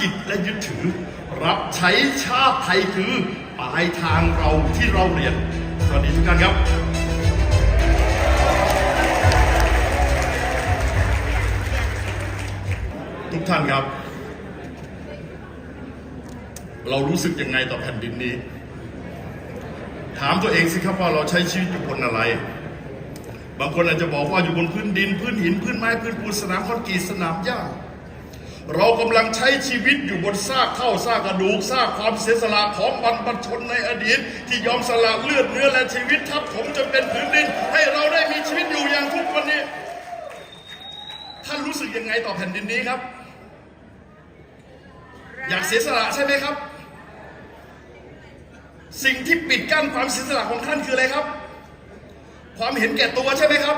จิตและยึดถือ รับใช้ชาติไทยคือปลายทางเราที่เราเรียน สวัสดีทุกท่านครับ ทุกท่านครับ เรารู้สึกยังไงต่อแผ่นดินนี้ ถามตัวเองสิครับว่าเราใช้ชีวิตอยู่บนอะไรบางคนอาจจะบอกว่าอยู่บนพื้นดิน พื้นหิน พื้นไม้ พื้นปูนสนามคอนกรีตสนามหญ้า เรากำลังใช้ชีวิตอยู่บนซากเท่าซากกระดูกซากความเสียสละของบรรพชนในอดีต ที่ยอมสละเลือดเนื้อและชีวิตทับผมจนเป็นพื้นดิน ให้เราได้มีชีวิตอยู่อย่างทุกวันนี้ ท่านรู้สึกยังไงต่อแผ่นดินนี้ครับ อยากเสียสละใช่ไหมครับ สิ่งที่ปิดกั้นความเสียสละของท่านคืออะไรครับ ความเห็นแก่ตัวใช่ไหมครับ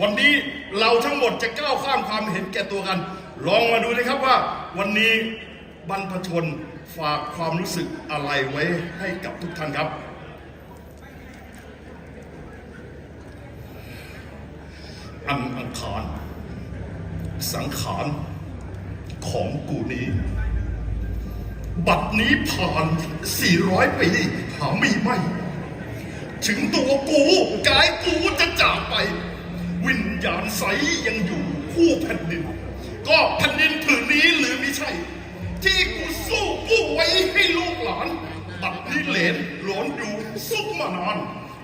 วันนี้เราทั้งหมดจะก้าวข้ามความเห็นแก่ตัวกัน ลองมาดูนะครับว่าวันนี้บรรพชนฝากความรู้สึกอะไรไว้ให้กับทุกท่านครับ อันอังคาร สังขารของกูนี้บัดนี้ผ่าน 400 ปีหาไม่ไหมถึงตัวกูกายกูจะจากไป วิญญาณใสยังอยู่คู่แผ่นดิน ก็แผ่นดินผืนนี้หรือไม่ใช่ ที่กูสู้กู้ไว้ให้ลูกหลานบัดนี้เหลนหลอนอยู่สุกมานาน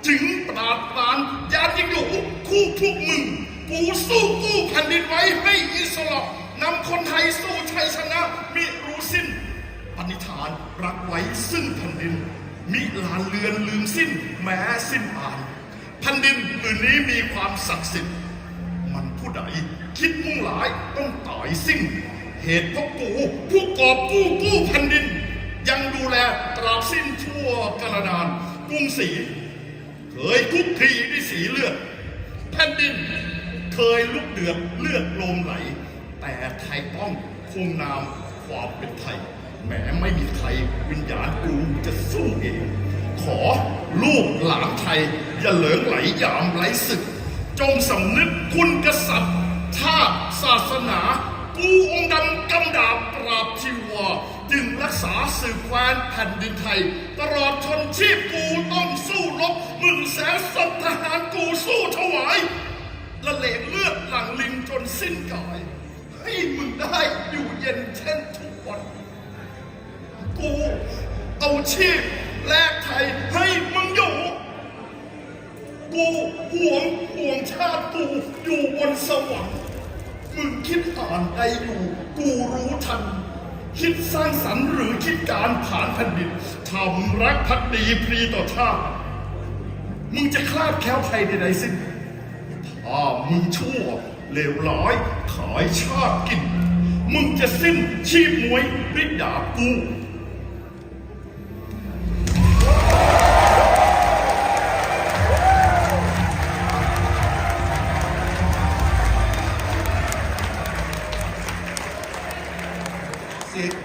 ถึงปราดปรานยานยังอยู่คู่พวกมึง กูสู้กู้แผ่นดินไว้ให้อิสระนำคนไทยสู้ชัยชนะมิรู้สิ้นปณิธานรักไว้ซึ่งแผ่นดิน มิลานเลือนลืมสิ้นแม้สิ้นอ่านแผ่นดินผืนนี้มีความศักดิ์สิทธิ์ มันผู้ใดคิดมุ่งหลายต้องตายสิ้น เหตุเพราะกู ผู้กอบกู้กู้แผ่นดิน ยังดูแลตราบสิ้นชั่วกระดานกรุงศรีเคยคุกคีด้วยสีเลือดแผ่นดิน เคยลุกเดือดเลือดโลมไหล แต่ไทยต้องคงนามความเป็นไทยแม้ไม่มีใครวิญญาณกูจะสู้เอง ขอลูกหลานไทย อย่าเหลิงไหลยามไหลศึก จงสำนึกคุณกษัตริย์ชาติศาสนา กูองค์ดำกำดาบปราบชีวาจึงรักษาสืบแควนแผ่นดินไทย ตลอดชนชีพกูต้องสู้รบหมื่นแสนศพทหารกูสู้ถวายละเลงเลือดหลังลิงจนสิ้นกาย ให้มึงได้อยู่เย็นเช่นทุกวัน กูเอาชีพแลกไทย กูห่วงห่วงชาติกูอยู่บนสวรรค์มึงคิดอ่านใดอยู่กูรู้ทัน คิดสร้างสรรค์หรือคิดการผ่านแผ่นดินทำรักพักดีพรีต่อชาติมึงจะคลาดแคล้วภัยใดๆสิ้นถ้ามึงชั่วเลวร้ายขายชาติกิน มึงจะสิ้นชีพมวยด้วยดาบกู আজকে